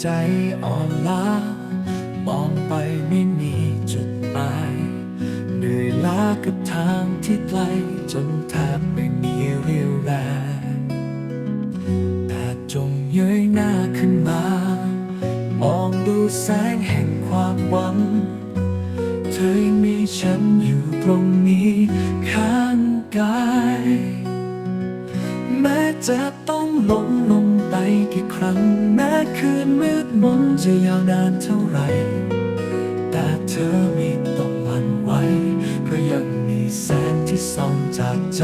ใจอ่อนล้ามองไปไม่มีจุดหมายเหนื่อยล้ากับทางที่ไกลจนแทบไม่มีเรี่ยวแรงแต่จงเย้ยหน้าขึ้นมา มองดูแสงแห่งความหวัง เธอยังมีฉันอยู่ตรงนี้ข้างกายแม้จะต้องลงลงไปกี่ครั้งแม้ คืนมืดมนจะยาวนานเท่าไร แต่เธอไม่ต้องหวั่นไหวเพราะยังมีแสงที่ส่องจากใจ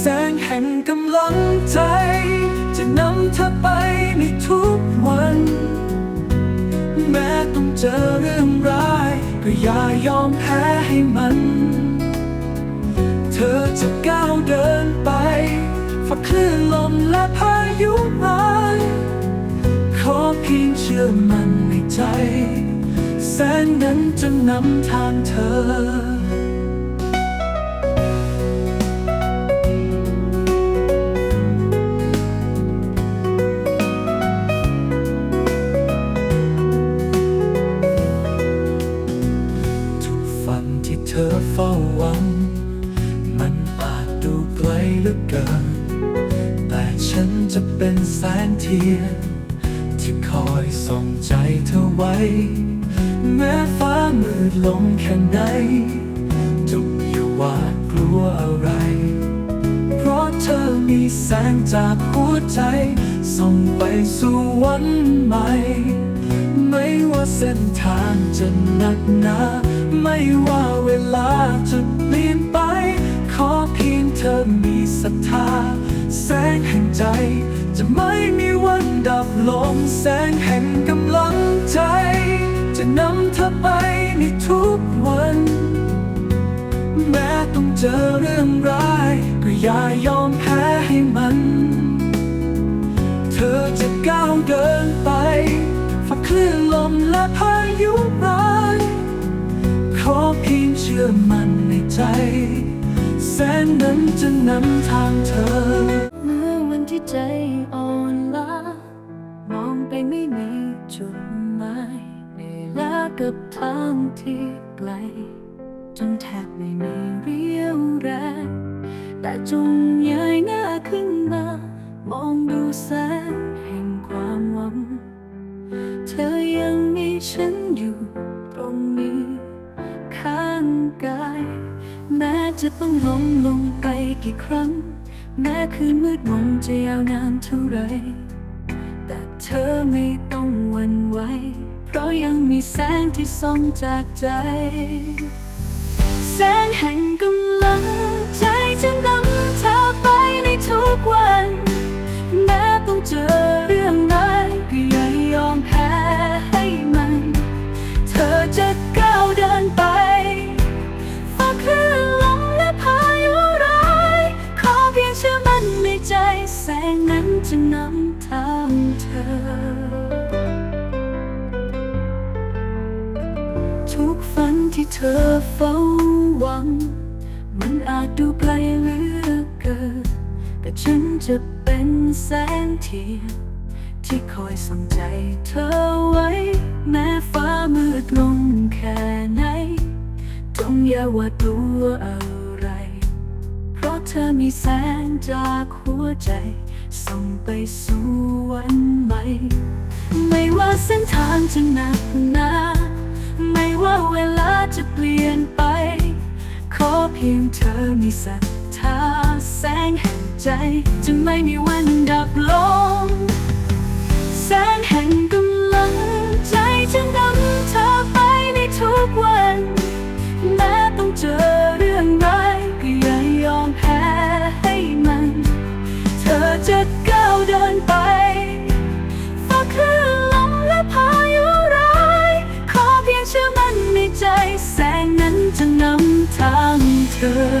แสงแห่งกำลังใจ จะนำเธอไปในทุกวัน แม้ต้องเจอเรื่องร้าย ก็อย่ายอมแพ้ให้มัน เธอจะก้าวเดินไปฝักคลื่นลมและพายุมา ชื่อมันในใจ แสงนั้นจะนำทางเธอทุกฝันที่เธอเฝ้าหวัง มันอาจดูไกลเหลือเกิน แต่ฉันจะเป็นแสงเทียน คอยส่องใจเธอไว้ แม้ฟ้ามืดลงแค่ไหนจงอย่าหวาดกลัวอะไร เพราะเธอมีแสงจากหัวใจ ส่องไปสู่วันใหม่ ไม่ว่าเส้นทางจะหนักหนาไม่ว่าเวลาจะเปลี่ยนไป ขอเพียงเธอมีศรัทธา แสงแห่งใจจะไม่มี ลงแสงแห่งกำลังใจ จะนำเธอไปในทุกวัน แม้ต้องเจอเรื่องร้าย ก็อย่ายอมแพ้ให้มัน เธอจะก้าวเดินไปฝักคลื่นลมและพายุร้ายขอเพียงเชื่อมันในใจ แสงนั้นจะนำทางเธอ เมื่อวันที่ใจอ่อน กับทางที่ไกล จนแทบไม่มีเรี่ยวแรงแต่จงเยยหน้าขึ้นมา มองดูแสงแห่งความหวัง เธอยังมีฉันอยู่ตรงนี้ ข้างกาย แม้จะต้องล้มลงไปกี่ครั้ง แม้คืนมืดมนจะยาวนานเท่าไร แต่เธอไม่ต้องหวั่นไหว เพราะยังมีแสงที่ส่องจากใจ แสงแห่งกำลังใจจะนำเธอไปในทุกวัน แม้ต้องเจอเรื่องร้ายก็อย่ายอมแพ้ให้มัน เธอจะก้าวเดินไปฝากคลื่นลมและพายุร้าย ขอเพียงเชื่อมั่นในใจแสงนั้นจะนำทางเธอ ธอเฝ้าหวัง มันอาจดูไกลเหลือเกิน แต่ฉันจะเป็นแสงเทียนที่คอยส่องใจเธอไว้ แม้ฟ้ามืดลงแค่ไหนจงอย่าหวาดกลัวอะไร เพราะเธอมีแสงจากหัวใจ ส่องไปสู่วันใหม่ ไม่ว่าเส้นทางจะหนักหนา พียงเธอมีศรัทธาแสงแห่งใจ จะไม่มีวันดับลง ข